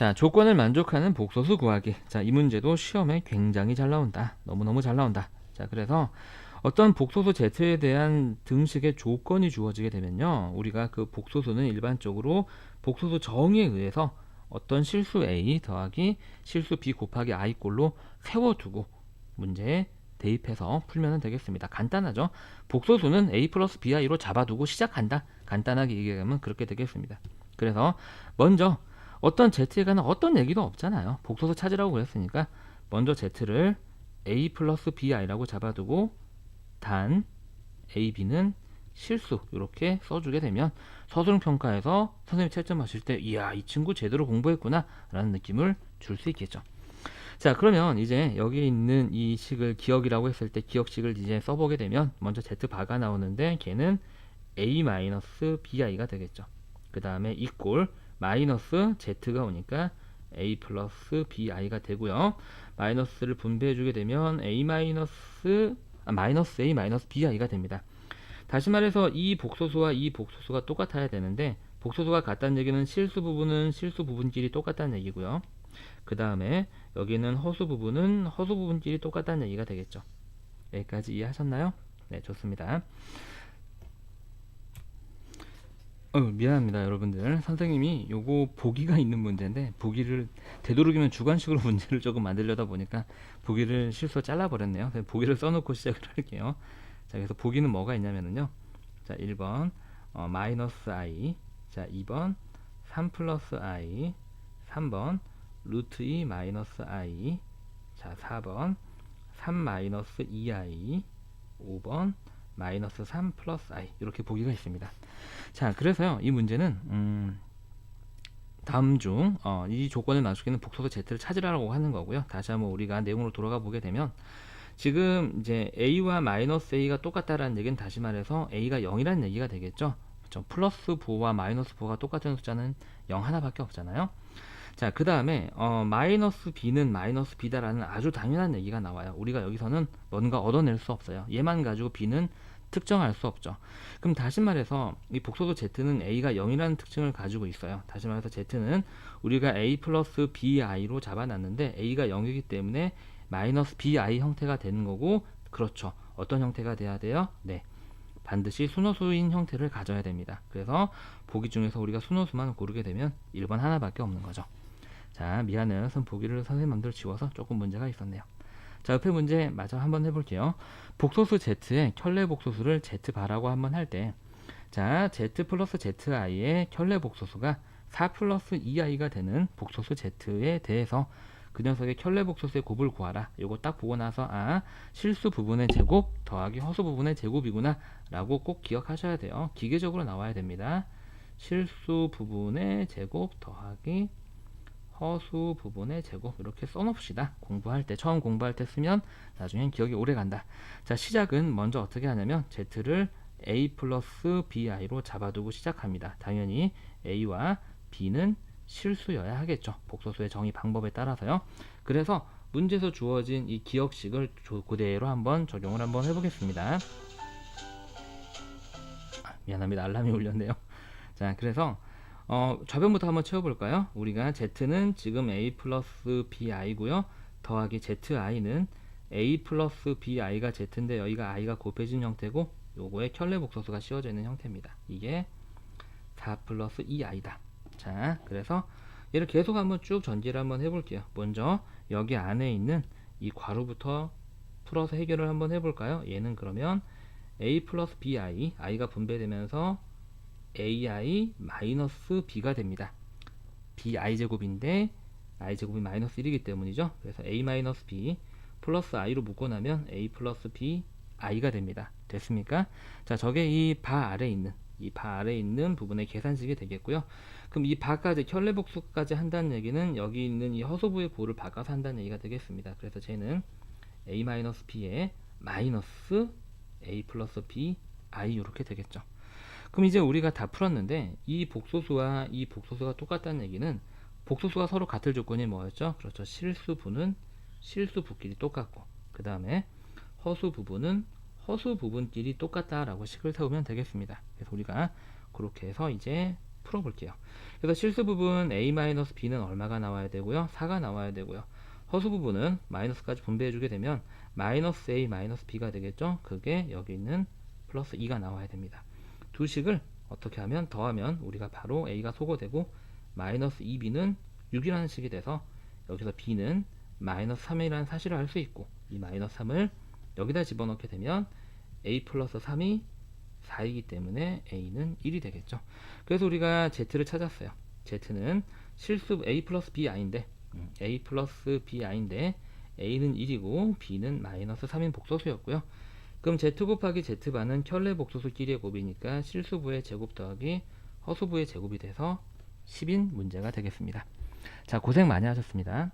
자, 조건을 만족하는 복소수 구하기. 자, 이 문제도 시험에 굉장히 잘 나온다. 너무너무 잘 나온다. 자, 그래서 어떤 복소수 Z에 대한 등식의 조건이 주어지게 되면요. 우리가 그 복소수는 일반적으로 복소수 정의에 의해서 어떤 실수 A 더하기 실수 B 곱하기 I 꼴로 세워두고 문제에 대입해서 풀면 되겠습니다. 간단하죠? 복소수는 A 플러스 BI로 잡아두고 시작한다. 간단하게 얘기하면 그렇게 되겠습니다. 그래서 먼저 어떤 Z에 관한 어떤 얘기도 없잖아요. 복소수 찾으라고 그랬으니까 먼저 Z를 A 플러스 BI라고 잡아두고 단 A, B는 실수 이렇게 써주게 되면 서술형 평가에서 선생님이 채점하실 때 이야 이 친구 제대로 공부했구나 라는 느낌을 줄 수 있겠죠. 자 그러면 이제 여기 있는 이 식을 기억이라고 했을 때 기억식을 이제 써보게 되면 먼저 Z 바가 나오는데 걔는 A 마이너스 BI가 되겠죠. 그 다음에 이꼴 마이너스 Z가 오니까 A 플러스 BI가 되고요. 마이너스를 분배해 주게 되면 A 마이너스 아, 마이너스 A 마이너스 BI가 됩니다. 다시 말해서 이 복소수와 이 복소수가 똑같아야 되는데 복소수가 같다는 얘기는 실수 부분은 실수 부분끼리 똑같다는 얘기고요. 그 다음에 여기는 허수 부분은 허수 부분끼리 똑같다는 얘기가 되겠죠. 여기까지 이해하셨나요? 네, 좋습니다. 어, 미안합니다, 여러분들. 선생님이 요거 보기가 있는 문제인데 보기를 되도록이면 주관식으로 문제를 조금 만들려다 보니까 보기를 실수 잘라버렸네요. 보기를 써놓고 시작을 할게요. 자, 그래서 보기는 뭐가 있냐면요. 자, 1번 어, 마이너스 i. 자, 2번 3 플러스 i. 3번 루트 2 마이너스 i. 자, 4번 3 마이너스 2i. 5번 마이너스 3 플러스 i. 이렇게 보기가 있습니다. 자, 그래서요, 이 문제는, 음, 다음 중, 어, 이 조건을 맞추기는 복소수 Z를 찾으라고 하는 거고요. 다시 한번 우리가 내용으로 돌아가 보게 되면, 지금 이제 A와 마이너스 A가 똑같다라는 얘기는 다시 말해서 A가 0이라는 얘기가 되겠죠. 그렇죠? 플러스 부호와 마이너스 부호가 똑같은 숫자는 0 하나밖에 없잖아요. 자, 그 다음에 어, 마이너스 B는 마이너스 B다라는 아주 당연한 얘기가 나와요. 우리가 여기서는 뭔가 얻어낼 수 없어요. 얘만 가지고 B는 특정할 수 없죠. 그럼 다시 말해서 이 복소수 Z는 A가 0이라는 특징을 가지고 있어요. 다시 말해서 Z는 우리가 A 플러스 BI로 잡아놨는데 A가 0이기 때문에 마이너스 BI 형태가 되는 거고 그렇죠. 어떤 형태가 돼야 돼요? 네. 반드시 순호수인 형태를 가져야 됩니다. 그래서 보기 중에서 우리가 순호수만 고르게 되면 1번 하나밖에 없는 거죠. 자, 미안해요. 선 보기를 선생님 맘대로 지워서 조금 문제가 있었네요. 자, 옆에 문제 마저 한번 해볼게요. 복소수 Z의 켤레 복소수를 Z바라고 한번 할 때, 자, Z 플러스 ZI의 켤레 복소수가 4 플러스 2i가 되는 복소수 Z에 대해서 그 녀석의 켤레 복소수의 곱을 구하라. 요거 딱 보고 나서 아 실수 부분의 제곱 더하기 허수 부분의 제곱이구나 라고 꼭 기억하셔야 돼요. 기계적으로 나와야 됩니다. 실수 부분의 제곱 더하기 허수 부분의 제곱 이렇게 써놓읍시다. 공부할 때 처음 공부할 때 쓰면 나중엔 기억이 오래 간다. 자 시작은 먼저 어떻게 하냐면 z를 a 플러스 bi로 잡아두고 시작합니다. 당연히 a와 b는 실수여야 하겠죠. 복소수의 정의 방법에 따라서요. 그래서 문제에서 주어진 이 기억식을 그대로 한번 적용을 한번 해보겠습니다. 아, 미안합니다. 알람이 울렸네요. 자, 그래서 어, 좌변부터 한번 채워볼까요? 우리가 z는 지금 a 플러스 bi고요. 더하기 zi는 a 플러스 bi가 z인데 여기가 i가 곱해진 형태고 요거에 켤레 복소수가 씌워져 있는 형태입니다. 이게 4 플러스 2i다. 자, 그래서 얘를 계속 한번 쭉 전개를 한번 해볼게요. 먼저 여기 안에 있는 이 괄호부터 풀어서 해결을 한번 해볼까요? 얘는 그러면 a 플러스 bi, i가 분배되면서 ai 마이너스 b가 됩니다. bi 제곱인데 i 제곱이 마이너스 1이기 때문이죠. 그래서 a 마이너스 b 플러스 i로 묶어나면 a 플러스 b i가 됩니다. 됐습니까? 자, 저게 이 바 아래 있는 이 바 아래 있는 부분의 계산식이 되겠고요. 그럼 이 바까지 켤레 복수까지 한다는 얘기는 여기 있는 이 허소부의 고를 바꿔서 한다는 얘기가 되겠습니다. 그래서 쟤는 a 마이너스 a 플러스 b i 이렇게 되겠죠. 그럼 이제 우리가 다 풀었는데 이 복소수와 이 복소수가 똑같다는 얘기는 복소수가 서로 같을 조건이 뭐였죠? 그렇죠. 실수 부는 실수 부끼리 똑같고 그 다음에 허수 부분은 허수 부분끼리 똑같다라고 식을 세우면 되겠습니다. 그래서 우리가 그렇게 해서 이제 풀어볼게요. 그래서 실수 부분 a-b는 얼마가 나와야 되고요. 4가 나와야 되고요. 허수 부분은 마이너스까지 분배해주게 되면 마이너스 a 마이너스 b가 되겠죠. 그게 여기 있는 플러스 2가 나와야 됩니다. 두 식을 어떻게 하면 더하면 우리가 바로 a가 소거되고 마이너스 2b는 6이라는 식이 돼서 여기서 b는 마이너스 3이라는 사실을 알 수 있고 이 마이너스 3을 여기다 집어넣게 되면 a 플러스 3이 4이기 때문에 a는 1이 되겠죠. 그래서 우리가 z를 찾았어요. z는 실수 a 플러스 bi인데 음, a 플러스 bi인데 a는 1이고 b는 마이너스 3인 복소수였고요. 그럼 z 곱하기 z반은 켤레 복소수끼리의 곱이니까 실수부의 제곱 더하기 허수부의 제곱이 돼서 10인 문제가 되겠습니다. 자 고생 많이 하셨습니다.